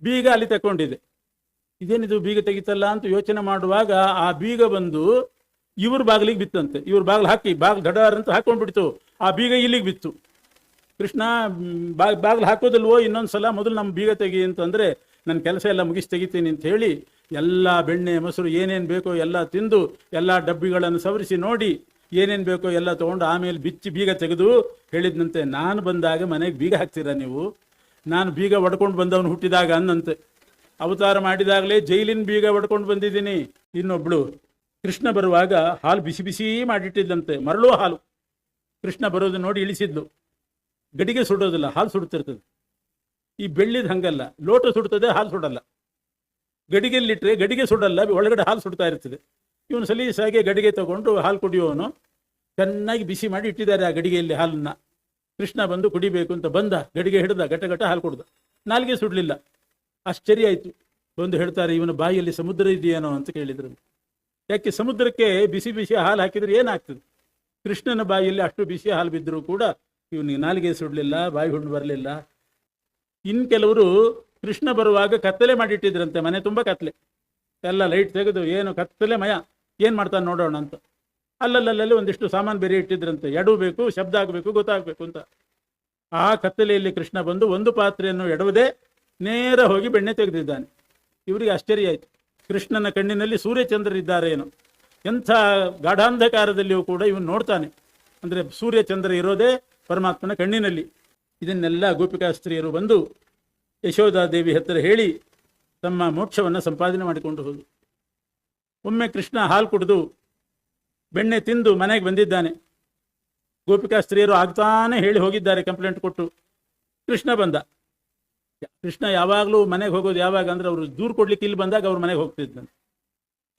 ಬೀಗ ಅಲ್ಲಿ ತಕೊಂಡಿದೆ ಇದೇನಿದು ಬೀಗ ತೆಗಿತಲ್ಲ ಅಂತ ಯೋಚನೆ ಮಾಡುವಾಗ ಆ ಬೀಗ ಬಂದು ಇವ್ರ ಬಾಗಿಲಿಗೆ ಬಿತ್ತಂತೆ. ಇವ್ರ ಬಾಗಿಲು ಹಾಕಿ, ಬಾಗಿಲು ಗಡಾರ್ ಅಂತ ಹಾಕೊಂಡ್ಬಿಡ್ತು ಆ ಬೀಗ ಇಲ್ಲಿಗೆ ಬಿತ್ತು. ಕೃಷ್ಣ ಬಾಗಿಲು ಹಾಕೋದಲ್ವೋ ಇನ್ನೊಂದು ಸಲ ಮೊದಲು ನಮ್ಮ ಬೀಗ ತೆಗಿ ಅಂತಂದರೆ ನನ್ನ ಕೆಲಸ ಎಲ್ಲ ಮುಗಿಸಿ ತೆಗಿತೀನಿ ಅಂತ ಹೇಳಿ ಎಲ್ಲ ಬೆಣ್ಣೆ, ಮೊಸರು ಏನೇನು ಬೇಕೋ ಎಲ್ಲ ತಿಂದು ಎಲ್ಲ ಡಬ್ಬಿಗಳನ್ನು ಸವರಿಸಿ ನೋಡಿ ಏನೇನು ಬೇಕೋ ಎಲ್ಲ ತೊಗೊಂಡು ಆಮೇಲೆ ಬಿಚ್ಚಿ ಬೀಗ ತೆಗೆದು ಹೇಳಿದ್ನಂತೆ, ನಾನು ಬಂದಾಗ ಮನೆಗೆ ಬೀಗ ಹಾಕ್ತೀರಾ ನೀವು? ನಾನು ಬೀಗ ಒಡ್ಕೊಂಡು ಬಂದವನು ಹುಟ್ಟಿದಾಗ ಅನ್ನಂತೆ. ಅವತಾರ ಮಾಡಿದಾಗಲೇ ಜೈಲಿನ ಬೀಗ ಒಡ್ಕೊಂಡು ಬಂದಿದ್ದೀನಿ. ಇನ್ನೊಬ್ಳು ಕೃಷ್ಣ ಬರುವಾಗ ಹಾಲು ಬಿಸಿ ಬಿಸಿ ಮಾಡಿಟ್ಟಿದ್ದಂತೆ ಮರಳು ಹಾಲು. ಕೃಷ್ಣ ಬರೋದು ನೋಡಿ ಇಳಿಸಿದ್ಲು. ಗಡಿಗೆ ಸುಡೋದಿಲ್ಲ, ಹಾಲು ಸುಡ್ತಿರ್ತದೆ. ಈ ಬೆಳ್ಳಿದ ಹಂಗಲ್ಲ, ಲೋಟ ಸುಡ್ತದೆ, ಹಾಲು ಸುಡಲ್ಲ. ಗಡಿಗೆಲ್ಲಿಟ್ಟರೆ ಗಡಿಗೆ ಸುಡಲ್ಲ, ಒಳಗಡೆ ಹಾಲು ಸುಡ್ತಾ ಇರ್ತದೆ. ಇವನು ಸಲೀಸಾಗಿ ಗಡಿಗೆ ತಗೊಂಡು ಹಾಲು ಕುಡಿಯೋನು, ಚೆನ್ನಾಗಿ ಬಿಸಿ ಮಾಡಿ ಇಟ್ಟಿದ್ದಾರೆ ಆ ಗಡಿಗೆಯಲ್ಲಿ ಹಾಲನ್ನ. ಕೃಷ್ಣ ಬಂದು ಕುಡಿಬೇಕು ಅಂತ ಬಂದ, ಗಡಿಗೆ ಹಿಡ್ದ, ಘಟ ಹಾಲು ಕುಡ್ದ. ನಾಲ್ಗೆ ಸುಡಲಿಲ್ಲ. ಆಶ್ಚರ್ಯ ಆಯಿತು. ಬಂದು ಹೇಳ್ತಾರೆ, ಇವನ ಬಾಯಲ್ಲಿ ಸಮುದ್ರ ಇದೆಯೇನೋ? ಅಂತ ಕೇಳಿದ್ರು. ಯಾಕೆ ಸಮುದ್ರಕ್ಕೆ ಬಿಸಿ ಬಿಸಿ ಹಾಲು ಹಾಕಿದ್ರೆ ಏನಾಗ್ತದೆ? ಕೃಷ್ಣನ ಬಾಯಲ್ಲಿ ಅಷ್ಟು ಬಿಸಿ ಹಾಲು ಬಿದ್ದರೂ ಕೂಡ ಇವನಿಗೆ ನಾಲಿಗೆ ಸುಡಲಿಲ್ಲ, ಬಾಯಿ ಹುಣ್ಣು ಬರಲಿಲ್ಲ. ಇನ್ನು ಕೆಲವರು ಕೃಷ್ಣ ಬರುವಾಗ ಕತ್ತಲೆ ಮಾಡಿಟ್ಟಿದ್ರಂತೆ, ಮನೆ ತುಂಬ ಕತ್ತಲೆ ಎಲ್ಲ ಲೈಟ್ ತೆಗೆದು, ಏನು ಕತ್ತಲೆ ಮಯ? ಏನು ಮಾಡ್ತಾನೆ ನೋಡೋಣ ಅಂತ. ಅಲ್ಲಲ್ಲಲ್ಲಿ ಒಂದಿಷ್ಟು ಸಾಮಾನು ಬೇರೆ ಇಟ್ಟಿದ್ರಂತೆ. ಎಡವು ಬೇಕು, ಶಬ್ದ ಆಗಬೇಕು, ಗೊತ್ತಾಗಬೇಕು ಅಂತ. ಆ ಕತ್ತಲೆಯಲ್ಲಿ ಕೃಷ್ಣ ಬಂದು ಒಂದು ಪಾತ್ರೆಯನ್ನು ಎಡವದೆ ನೇರ ಹೋಗಿ ಬೆಣ್ಣೆ ತೆಗೆದಿದ್ದಾನೆ. ಇವರಿಗೆ ಆಶ್ಚರ್ಯ ಆಯಿತು. ಕೃಷ್ಣನ ಕಣ್ಣಿನಲ್ಲಿ ಸೂರ್ಯಚಂದ್ರರಿದ್ದಾರೆ ಏನು ಎಂಥ ಗಾಢಾಂಧಕಾರದಲ್ಲಿಯೂ ಕೂಡ ಇವನು ನೋಡ್ತಾನೆ. ಅಂದರೆ ಸೂರ್ಯಚಂದ್ರ ಇರೋದೇ ಪರಮಾತ್ಮನ ಕಣ್ಣಿನಲ್ಲಿ. ಇದನ್ನೆಲ್ಲ ಗೋಪಿಕಾಸ್ತ್ರೀಯರು ಬಂದು ಯಶೋಧಾದೇವಿ ಹತ್ತಿರ ಹೇಳಿ ತಮ್ಮ ಮೋಕ್ಷವನ್ನು ಸಂಪಾದನೆ ಮಾಡಿಕೊಂಡು ಹೋದರು. ಒಮ್ಮೆ ಕೃಷ್ಣ ಹಾಲು ಕುಡಿದು ಬೆಣ್ಣೆ ತಿಂದು ಮನೆಗೆ ಬಂದಿದ್ದಾನೆ. ಗೋಪಿಕಾ ಸ್ತ್ರೀಯರು ಆಗ್ತಾನೆ ಹೇಳಿ ಹೋಗಿದ್ದಾರೆ ಕಂಪ್ಲೇಂಟ್ ಕೊಟ್ಟು. ಕೃಷ್ಣ ಬಂದ. ಕೃಷ್ಣ ಯಾವಾಗಲೂ ಮನೆಗೆ ಹೋಗೋದು ಯಾವಾಗ ಅಂದ್ರೆ ಅವರು ದೂರು ಕೊಡ್ಲಿಕ್ಕೆ ಇಲ್ಲಿ ಬಂದಾಗ ಅವ್ರ ಮನೆಗೆ ಹೋಗ್ತಿದ್ದಂತೆ.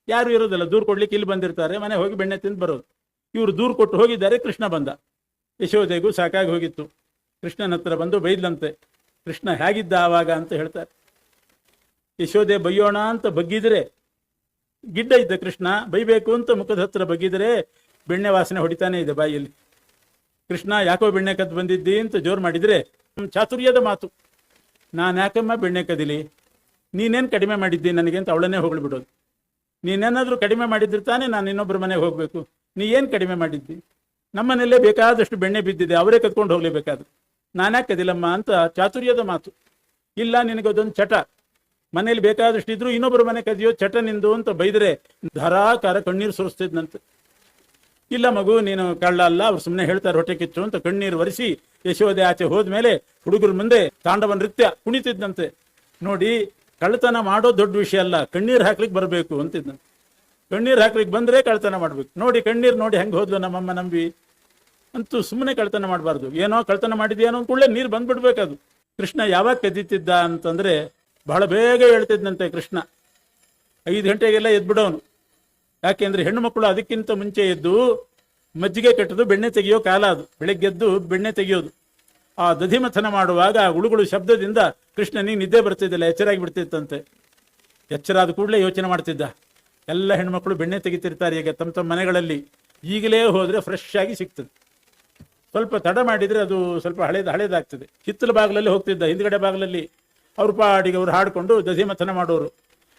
ಯಾರು ಇರೋದಿಲ್ಲ, ದೂರು ಕೊಡ್ಲಿಕ್ಕೆ ಇಲ್ಲಿ ಬಂದಿರ್ತಾರೆ ಮನೆ ಹೋಗಿ ಬೆಣ್ಣೆ ತಿಂದು ಬರೋದು. ಇವರು ದೂರು ಕೊಟ್ಟು ಹೋಗಿದ್ದಾರೆ, ಕೃಷ್ಣ ಬಂದ. ಯಶೋದೆಗೂ ಸಾಕಾಗಿ ಹೋಗಿತ್ತು. ಕೃಷ್ಣನ ಹತ್ರ ಬಂದು ಬೈದ್ಲಂತೆ, ಕೃಷ್ಣ ಹೇಗಿದ್ದ ಆವಾಗ ಅಂತ ಹೇಳ್ತಾರೆ. ಯಶೋದೆ ಬೈಯೋಣ ಅಂತ ಬಗ್ಗಿದ್ರೆ ಗಿಡ್ಡ ಇದ್ದ ಕೃಷ್ಣ, ಬೈಬೇಕು ಅಂತ ಮುಖದ ಹತ್ರ ಬಗ್ಗಿದ್ರೆ ಬೆಣ್ಣೆ ವಾಸನೆ ಹೊಡಿತಾನೆ ಇದೆ ಬಾಯಿಯಲ್ಲಿ ಕೃಷ್ಣ, ಯಾಕೋ ಬೆಣ್ಣೆ ಕದ್ದು ಬಂದಿದ್ದಿ ಅಂತ ಜೋರು ಮಾಡಿದ್ರೆ ಚಾತುರ್ಯದ ಮಾತು. ನಾನು ಯಾಕಮ್ಮ ಬೆಣ್ಣೆ ಕದಿಲಿ? ನೀನೇನು ಕಡಿಮೆ ಮಾಡಿದ್ದಿ ನನಗೆ ಅಂತ ಅವಳನ್ನೇ ಬಿಡೋದು. ನೀನೇನಾದರೂ ಕಡಿಮೆ ಮಾಡಿದ್ರೆ ತಾನೇ ನಾನು ಇನ್ನೊಬ್ಬರ ಮನೆಗೆ ಹೋಗಬೇಕು. ನೀ ಏನು ಕಡಿಮೆ ಮಾಡಿದ್ದಿ? ನಮ್ಮನೆಯಲ್ಲೇ ಬೇಕಾದಷ್ಟು ಬೆಣ್ಣೆ ಬಿದ್ದಿದೆ, ಅವರೇ ಕದ್ಕೊಂಡು ಹೋಗ್ಲೇಬೇಕಾದ್ರು. ನಾನ್ಯಾಕೆ ಕದಿಲಮ್ಮ ಅಂತ ಚಾತುರ್ಯದ ಮಾತು. ಇಲ್ಲ, ನಿನಗೆ ಅದೊಂದು ಚಟ. ಮನೇಲಿ ಬೇಕಾದಷ್ಟು ಇದ್ರು ಇನ್ನೊಬ್ಬರು ಮನೆ ಕದಿಯೋ ಚಟ ನಿಂದು ಅಂತ ಬೈದ್ರೆ ಧಾರಾಕಾರ ಕಣ್ಣೀರು ಸುರಿಸ್ತಿದ್ನಂತೆ. ಇಲ್ಲ ಮಗು, ನೀನು ಕಳ್ಳ ಅಲ್ಲ, ಅವ್ರು ಸುಮ್ಮನೆ ಹೇಳ್ತಾರೆ ಹೊಟ್ಟೆ ಕಿಚ್ಚು ಅಂತ ಕಣ್ಣೀರು ಒರೆಸಿ ಯಶೋದೆ ಆಚೆ ಹೋದ್ಮೇಲೆ ಹುಡುಗರ ಮುಂದೆ ತಾಂಡವ ನೃತ್ಯ ಕುಣಿತಿದ್ದಂತೆ ನೋಡಿ, ಕಳ್ಳತನ ಮಾಡೋ ದೊಡ್ಡ ವಿಷಯ ಅಲ್ಲ, ಕಣ್ಣೀರು ಹಾಕ್ಲಿಕ್ಕೆ ಬರಬೇಕು ಅಂತಿದ್ದಂತೆ ಕಣ್ಣೀರು ಹಾಕ್ಲಿಕ್ಕೆ ಬಂದ್ರೆ ಕಳ್ಳತನ ಮಾಡ್ಬೇಕು. ನೋಡಿ, ಕಣ್ಣೀರು ನೋಡಿ ಹೆಂಗೆ ಹೋದ್ಲು ನಮ್ಮಮ್ಮ ನಂಬಿ. ಅಂತೂ ಸುಮ್ಮನೆ ಕಳ್ತನ ಮಾಡಬಾರ್ದು. ಏನೋ ಕಳ್ತನ ಮಾಡಿದ್ಯಾನೋ ಕೂಡಲೇ ನೀರು ಬಂದ್ಬಿಡ್ಬೇಕದು. ಕೃಷ್ಣ ಯಾವಾಗ ಕದೀತಿದ್ದ ಅಂತಂದ್ರೆ ಬಹಳ ಬೇಗ ಹೇಳ್ತಿದ್ದಂತೆ ಕೃಷ್ಣ. ಐದು ಗಂಟೆಗೆಲ್ಲ ಎದ್ಬಿಡೋನು. ಯಾಕೆಂದ್ರೆ ಹೆಣ್ಣು ಮಕ್ಕಳು ಅದಕ್ಕಿಂತ ಮುಂಚೆ ಎದ್ದು ಮಜ್ಜಿಗೆ ಕಟ್ಟದು ಬೆಣ್ಣೆ ತೆಗೆಯೋ ಕಾಲ ಅದು. ಬೆಳಗ್ಗೆದ್ದು ಬೆಣ್ಣೆ ತೆಗೆಯೋದು. ಆ ದಧಿಮಥನ ಮಾಡುವಾಗ ಆ ಶಬ್ದದಿಂದ ಶಬ್ದದಿಂದ ಕೃಷ್ಣನಿಗೆ ನಿದ್ದೆ ಬರ್ತಿದ್ದಿಲ್ಲ, ಎಚ್ಚರಾಗಿ ಬಿಡ್ತಿತ್ತಂತೆ. ಎಚ್ಚರ ಆದ ಕೂಡಲೇ ಯೋಚನೆ ಮಾಡ್ತಿದ್ದ. ಎಲ್ಲ ಹೆಣ್ಮಕ್ಳು ಬೆಣ್ಣೆ ತೆಗಿತಿರ್ತಾರೆ ಈಗ ತಮ್ಮ ತಮ್ಮ ಮನೆಗಳಲ್ಲಿ. ಈಗಲೇ ಹೋದರೆ ಫ್ರೆಶ್ ಆಗಿ ಸಿಗ್ತದೆ. ಸ್ವಲ್ಪ ತಡ ಮಾಡಿದ್ರೆ ಅದು ಸ್ವಲ್ಪ ಹಳೇದು ಹಳೇದಾಗ್ತದೆ. ಹಿತ್ತಲ ಬಾಗಿಲಲ್ಲಿ ಹೋಗ್ತಿದ್ದ, ಹಿಂದ್ಗಡೆ ಬಾಗಿಲಲ್ಲಿ. ಅವ್ರ ಪಾಡಿಗೆ ಅವ್ರು ಹಾಡಿಕೊಂಡು ದಸಿ ಮಥನ ಮಾಡೋರು.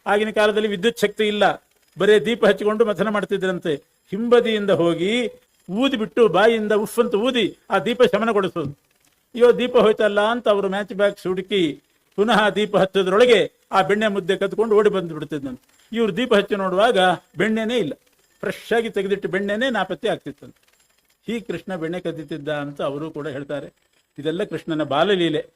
ಆಗಿನ ಕಾಲದಲ್ಲಿ ವಿದ್ಯುತ್ ಶಕ್ತಿ ಇಲ್ಲ. ಬರೇ ದೀಪ ಹಚ್ಚಿಕೊಂಡು ಮಥನ ಮಾಡ್ತಿದ್ರಂತೆ. ಹಿಂಬದಿಯಿಂದ ಹೋಗಿ ಊದಿ ಬಿಟ್ಟು ಬಾಯಿಯಿಂದ ಉಫ್ ಅಂತ ಊದಿ ಆ ದೀಪ ಶಮನಗೊಳಿಸೋದು. ಅಯ್ಯೋ, ದೀಪ ಹೋಯ್ತಲ್ಲ ಅಂತ ಅವರು ಮ್ಯಾಚ್ ಬ್ಯಾಗ್ಸ್ ಹುಡುಕಿ ಪುನಃ ದೀಪ ಹಚ್ಚೋದ್ರೊಳಗೆ ಆ ಬೆಣ್ಣೆ ಮುದ್ದೆ ಕದ್ಕೊಂಡು ಓಡಿ ಬಂದು ಬಿಡ್ತಿದ್ದಂತೆ ಇವ್ರು ದೀಪ ಹಚ್ಚಿ ನೋಡುವಾಗ ಬೆಣ್ಣೆನೇ ಇಲ್ಲ. ಫ್ರೆಶ್ ಆಗಿ ತೆಗೆದಿಟ್ಟು ಬೆಣ್ಣೆನೇ ನಾಪತ್ತೆ ಆಗ್ತಿತ್ತಂತೆ. ಹೀ ಕೃಷ್ಣ ಬೆಣ್ಣೆ ಕದ್ದಿತ್ತಿದ್ದ ಅಂತ ಅವರು ಕೂಡ ಹೇಳ್ತಾರೆ. ಇದೆಲ್ಲ ಕೃಷ್ಣನ ಬಾಲಲೀಲೆ